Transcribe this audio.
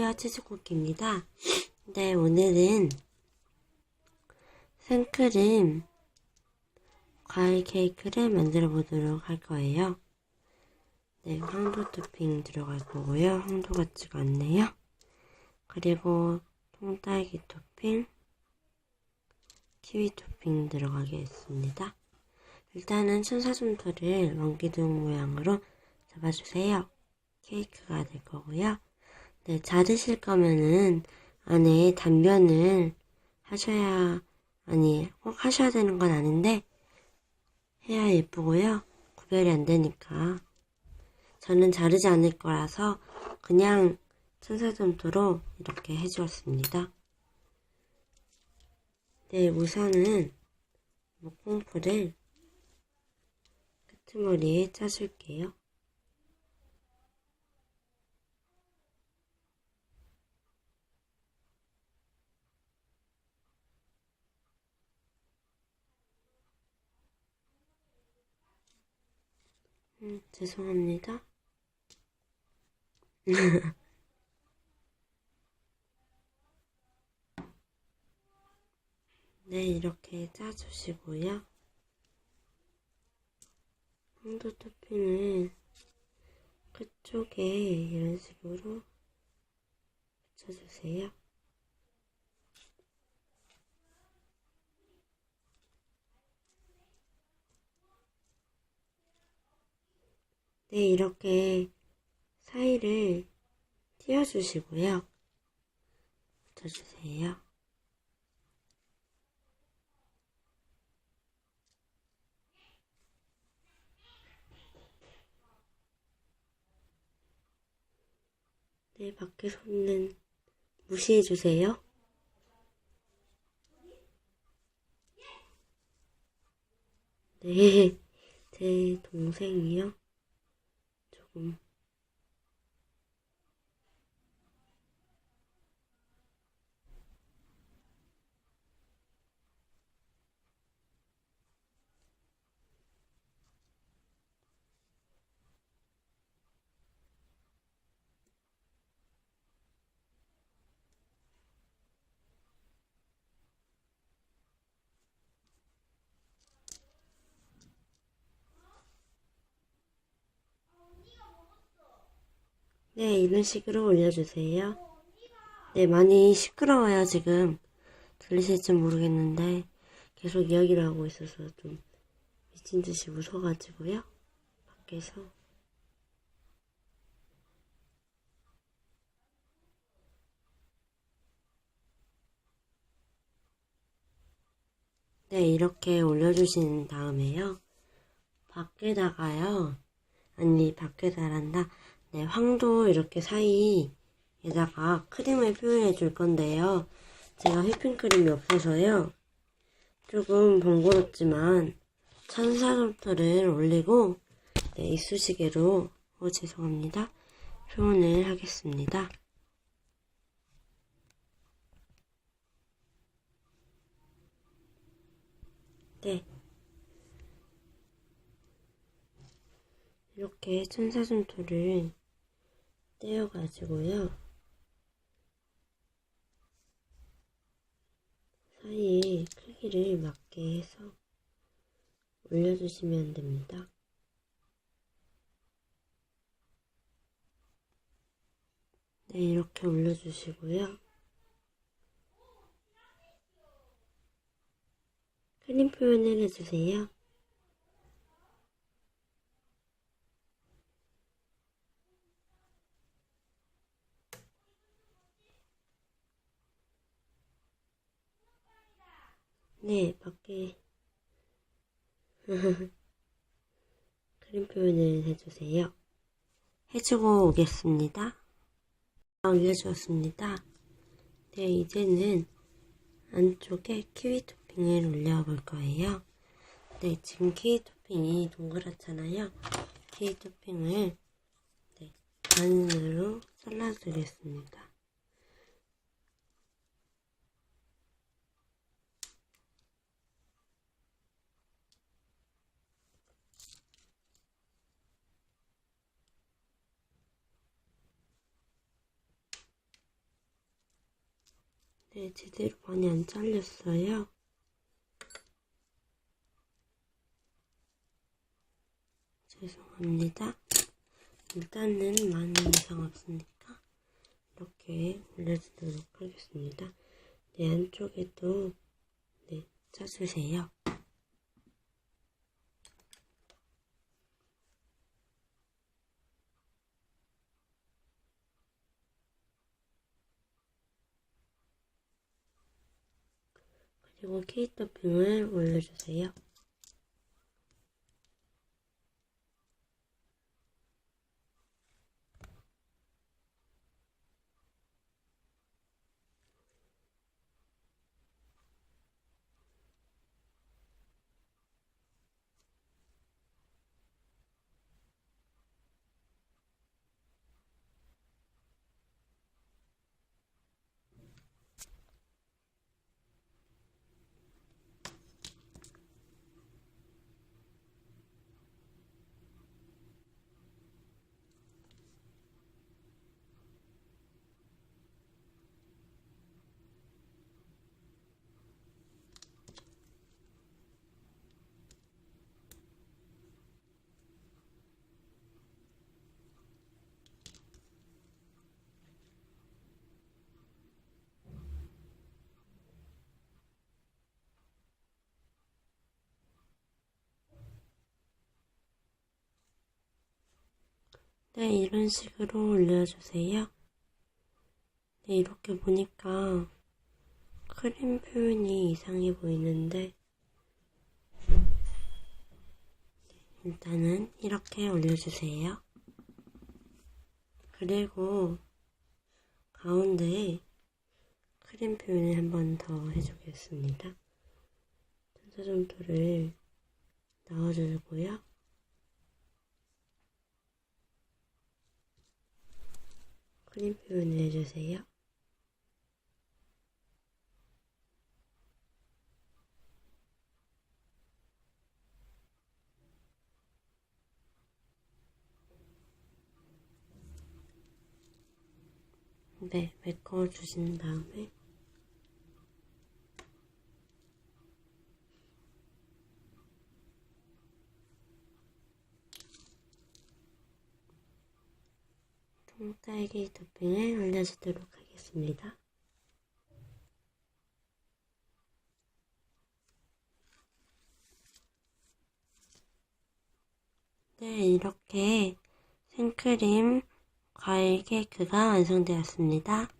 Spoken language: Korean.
안녕하세요. 치즈쿠키입니다. 네 오늘은 생크림 과일 케이크를 만들어 보도록 할 거예요. 네 황도 토핑 들어갈 거고요. 황도 같지가 않네요. 그리고 통딸기 토핑 키위 토핑 들어가겠습니다. 일단은 천사솜토를 원기둥 모양으로 잡아주세요. 케이크가 될 거고요 네, 자르실 거면은 안에 단면을 하셔야, 아니, 꼭 하셔야 되는 건 아닌데, 해야 예쁘고요. 구별이 안 되니까. 저는 자르지 않을 거라서 그냥 천사점토로 이렇게 해주었습니다. 네, 우선은 목공풀을 끄트머리에 짜줄게요. 음, 죄송합니다. 네, 이렇게 짜주시고요. 황도 토핑을 끝쪽에 이런 식으로 붙여주세요. 네, 이렇게 사이를 띄워주시고요. 붙여주세요. 네, 밖에 손은 무시해주세요. 네, 제 동생이요. 조 네, 이런 식으로 올려주세요. 네, 많이 시끄러워요, 지금. 들리실지 모르겠는데, 계속 이야기를 하고 있어서 좀 미친 듯이 웃어가지고요. 밖에서. 네, 이렇게 올려주신 다음에요. 밖에다가요. 아니, 밖에다란다. 네, 황도 이렇게 사이에다가 크림을 표현해 줄 건데요. 제가 휘핑크림이 없어서요. 조금 번거롭지만 천사솜토를 올리고 네, 이쑤시개로 어, 죄송합니다. 표현을 하겠습니다. 네. 이렇게 천사솜토를 떼어가지고요. 사이에 크기를 맞게 해서 올려주시면 됩니다. 네, 이렇게 올려주시고요. 크림 표현을 해주세요. 네, 밖에 그림 표현을 해주세요. 해주고 오겠습니다. 아, 올려주었습니다. 네, 이제는 안쪽에 키위 토핑을 올려볼 거예요. 네, 지금 키위 토핑이 동그랗잖아요. 키위 토핑을 네, 반으로 잘라주겠습니다. 네, 제대로 많이 안 잘렸어요. 죄송합니다. 일단은 많이 이상 없으니까 이렇게 올려주도록 하겠습니다. 네, 안쪽에도 네, 짜주세요. 그리고 케이크 토핑을 올려주세요. 네, 이런 식으로 올려주세요. 네, 이렇게 보니까 크림 표현이 이상해 보이는데 일단은 이렇게 올려주세요. 그리고 가운데에 크림 표현을 한 번 더 해주겠습니다. 천사점토를 넣어주고요. 크림 표현을 해주세요. 네, 메꿔 주신 다음에 통딸기 토핑을 올려주도록 하겠습니다. 네, 이렇게 생크림 과일 케이크가 완성되었습니다.